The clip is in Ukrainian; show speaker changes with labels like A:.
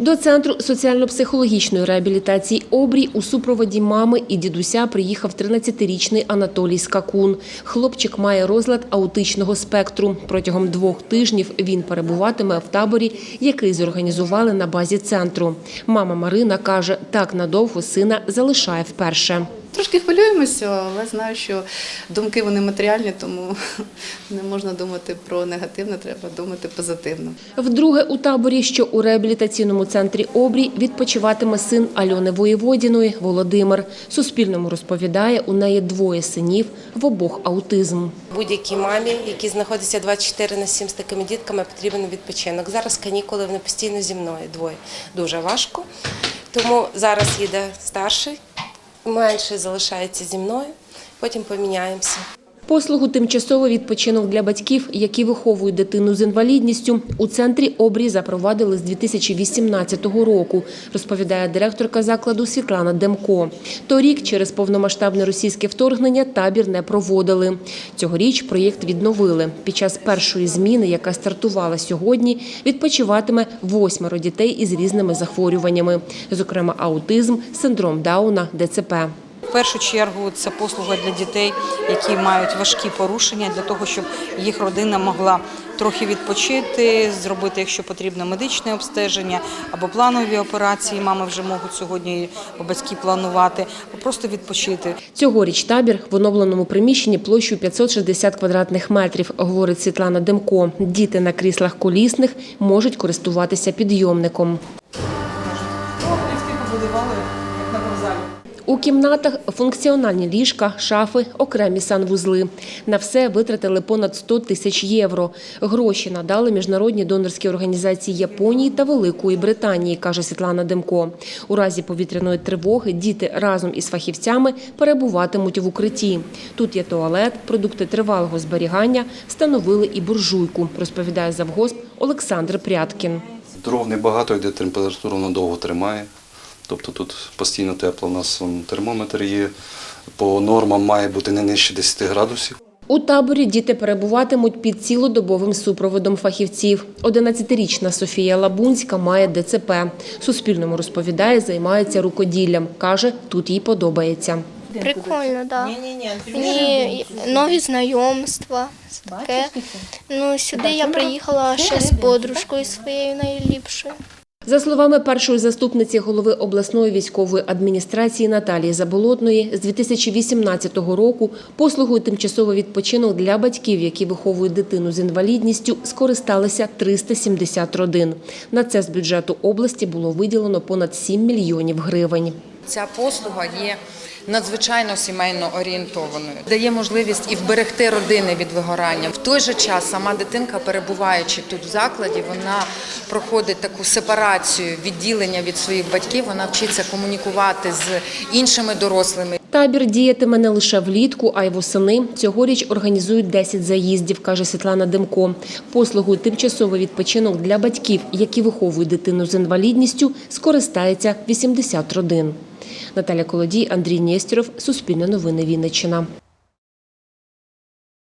A: До центру соціально-психологічної реабілітації обрій у супроводі мами і дідуся приїхав 13-річний Анатолій Скакун. Хлопчик має розлад аутичного спектру. Протягом двох тижнів він перебуватиме в таборі, який зорганізували на базі центру. Мама Марина каже, так надовго сина залишає вперше.
B: Трошки хвилюємося, але знаю, що думки вони матеріальні, тому не можна думати про негативне, треба думати позитивно.
A: Вдруге у таборі, що у реабілітаційному центрі обрій, відпочиватиме син Альони Воєводіної Володимир. Суспільному розповідає, у неї двоє синів, в обох аутизм.
C: Будь-якій мамі, які знаходяться 24 на 7 з такими дітками, потрібен відпочинок. Зараз канікули вони постійно зі мною двоє. Дуже важко. Тому зараз їде старший, менший залишається зі мною, потім поміняємося.
A: Послугу тимчасовий відпочинок для батьків, які виховують дитину з інвалідністю, у центрі обрій запровадили з 2018 року, розповідає директорка закладу Світлана Демко. Торік через повномасштабне російське вторгнення табір не проводили. Цьогоріч проєкт відновили. Під час першої зміни, яка стартувала сьогодні, відпочиватиме восьмеро дітей із різними захворюваннями, зокрема аутизм, синдром Дауна, ДЦП.
D: В першу чергу це послуга для дітей, які мають важкі порушення, для того, щоб їх родина могла трохи відпочити, зробити, якщо потрібно, медичне обстеження або планові операції. Мами вже можуть сьогодні батьки планувати, просто відпочити.
A: Цьогоріч табір в оновленому приміщенні площею 560 квадратних метрів, говорить Світлана Демко. Діти на кріслах колісних можуть користуватися підйомником. У кімнатах функціональні ліжка, шафи, окремі санвузли. На все витратили понад 100 тисяч євро. Гроші надали міжнародні донорські організації Японії та Великої Британії, каже Світлана Демко. У разі повітряної тривоги діти разом із фахівцями перебуватимуть в укритті. Тут є туалет, продукти тривалого зберігання, встановили і буржуйку, розповідає завгосп Олександр Пряткін.
E: Дров небагато, йде температура воно довго тримає. Тобто тут постійно тепло. У нас термометр є. По нормам має бути не нижче 10 градусів.
A: У таборі діти перебуватимуть під цілодобовим супроводом фахівців. 11-річна Софія Лабунська має ДЦП. Суспільному розповідає, займається рукоділлям. Каже, тут їй подобається.
F: Прикольно, так. Да. Мені нові знайомства. Таке. Ну, сюди я приїхала ще з подружкою своєю найліпшою.
A: За словами першої заступниці голови обласної військової адміністрації Наталії Заболотної, з 2018 року послугою тимчасовий відпочинок для батьків, які виховують дитину з інвалідністю, скористалися 370 родин. На це з бюджету області було виділено понад 7 мільйонів гривень.
G: Ця послуга є надзвичайно сімейно орієнтованою, дає можливість і вберегти родини від вигорання. В той же час сама дитинка, перебуваючи тут в закладі, вона проходить таку сепарацію, відділення від своїх батьків. Вона вчиться комунікувати з іншими дорослими.
A: Табір діятиме не лише влітку, а й восени. Цьогоріч організують 10 заїздів, каже Світлана Демко. Послугою тимчасовий відпочинок для батьків, які виховують дитину з інвалідністю, скористається 80 родин. Наталя Колодій, Андрій Нєстєров, Суспільне новини Вінниччина.